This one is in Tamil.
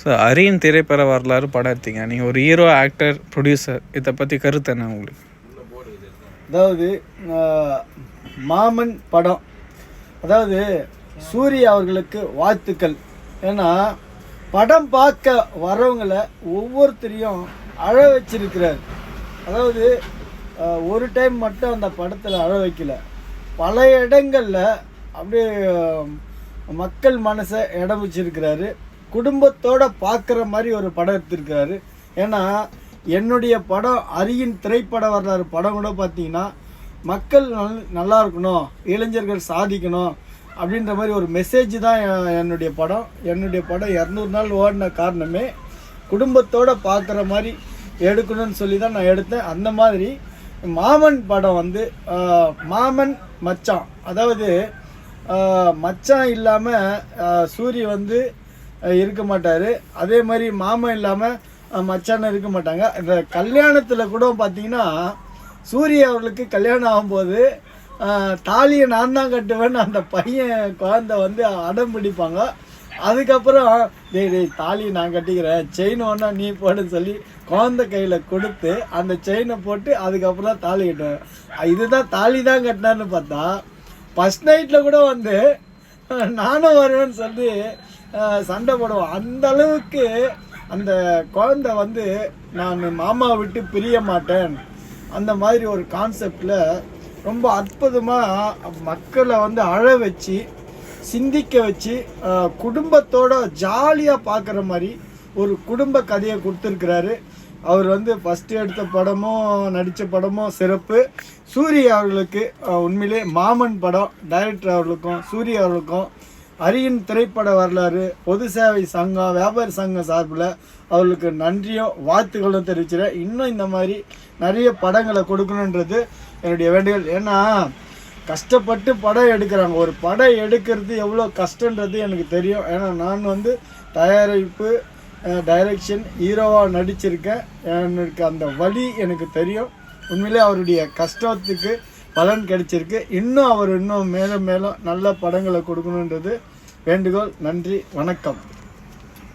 ஸோ அரியன் திரைப்பட வரலாறு படம் எடுத்தீங்க. நீங்கள் ஒரு ஹீரோ ஆக்டர் ப்ரொடியூசர் இதை பற்றி கருத்து என்ன உங்களுக்கு? அதாவது மாமன் படம். அதாவது சூரிய அவர்களுக்கு வாழ்த்துக்கள். ஏன்னா படம் பார்க்க வரவங்கள ஒவ்வொருத்தரையும் அழ வச்சிருக்கிறார். அதாவது ஒரு டைம் மட்டும் அந்த படத்தில் அழ வைக்கல. பல இடங்களில் அப்படியே மக்கள் மனசை இடம் வச்சிருக்கிறாரு. குடும்பத்தோட பார்க்குற மாதிரி ஒரு படம் எடுத்திருக்கிறாரு ஏன்னா என்னுடைய படம் அரியின் திரைப்பட வரலாறு படம் கூட பார்த்தீங்கன்னா மக்கள் நல் நல்லா இருக்கணும் இளைஞர்கள் சாதிக்கணும் அப்படின்ற மாதிரி ஒரு மெசேஜ் தான் என்னுடைய படம். என்னுடைய படம் இரநூறு நாள் ஓடின காரணமே குடும்பத்தோட பார்க்குற மாதிரி எடுக்கணும்னு சொல்லி தான் நான் எடுத்தேன். அந்த மாதிரி மாமன் படம் வந்து மாமன் மச்சான். அதாவது மச்சான் இல்லாமல் சூரிய வந்து இருக்க மாட்டார். அதே மாதிரி மாமன் இல்லாமல் மச்சான் இருக்க மாட்டாங்க. இந்த கல்யாணத்தில் கூட பார்த்தீங்கன்னா சூரிய அவர்களுக்கு கல்யாணம் ஆகும்போது தாலியை நான் தான் கட்டுவேன்னு அந்த பையன் குழந்தை வந்து அடம் பிடிப்பாங்க. அதுக்கப்புறம் டேய் டேய் தாலி நான் கட்டிக்கிறேன். செயின் ஒன்றா நீ போடுன்னு சொல்லி குழந்தை கையில் கொடுத்து அந்த செயினை போட்டு அதுக்கப்புறம் தான் தாலி கட்டுவேன். இதுதான் தாலி தான் கட்டினான்னு பார்த்தா ஃபஸ்ட் நைட்டில் கூட வந்து நானும் வருவேன்னு சொல்லி சண்டை போடுவோம். அந்த அளவுக்கு அந்த குழந்தை வந்து நான் மாமாவை விட்டு பிரிய மாட்டேன். அந்த மாதிரி ஒரு கான்செப்டில் ரொம்ப அற்புதமாக மக்களை வந்து அழ வச்சு சிந்திக்க வச்சு குடும்பத்தோட ஜாலியாக பார்க்குற மாதிரி ஒரு குடும்ப கதையை கொடுத்துருக்கிறாரு. அவர் வந்து ஃபஸ்ட்டு எடுத்த படமும் நடித்த படமும் சிறப்பு. சூர்யா அவர்களுக்கு உண்மையிலே மாமன் படம் டைரக்டர் அவர்களுக்கும் சூரிய அவர்களுக்கும் அரியின் திரைப்பட வரலாறு பொது சேவை சங்கம் வியாபார சங்கம் சார்பில் அவர்களுக்கு நன்றியும் வாழ்த்துக்களும் தெரிவிச்சிடறேன் இன்னும் இந்த மாதிரி நிறைய படங்களை கொடுக்கணுன்றது என்னுடைய வேண்டுகோள். ஏன்னா கஷ்டப்பட்டு படம் எடுக்கிறாங்க. ஒரு படம் எடுக்கிறது எவ்வளோ கஷ்டன்றது எனக்கு தெரியும். ஏன்னா நான் வந்து தயாரிப்பு டைரக்ஷன் ஹீரோவாக நடிச்சிருக்கேன். எனக்கு அந்த வழி எனக்கு தெரியும். உண்மையிலே அவருடைய கஷ்டத்துக்கு பலன் கிடைச்சிருக்கு. இன்னும் அவர் இன்னும் மேலும் மேலும் நல்ல படங்களை கொடுக்கணுன்றது வேண்டுகோள். நன்றி. வணக்கம்.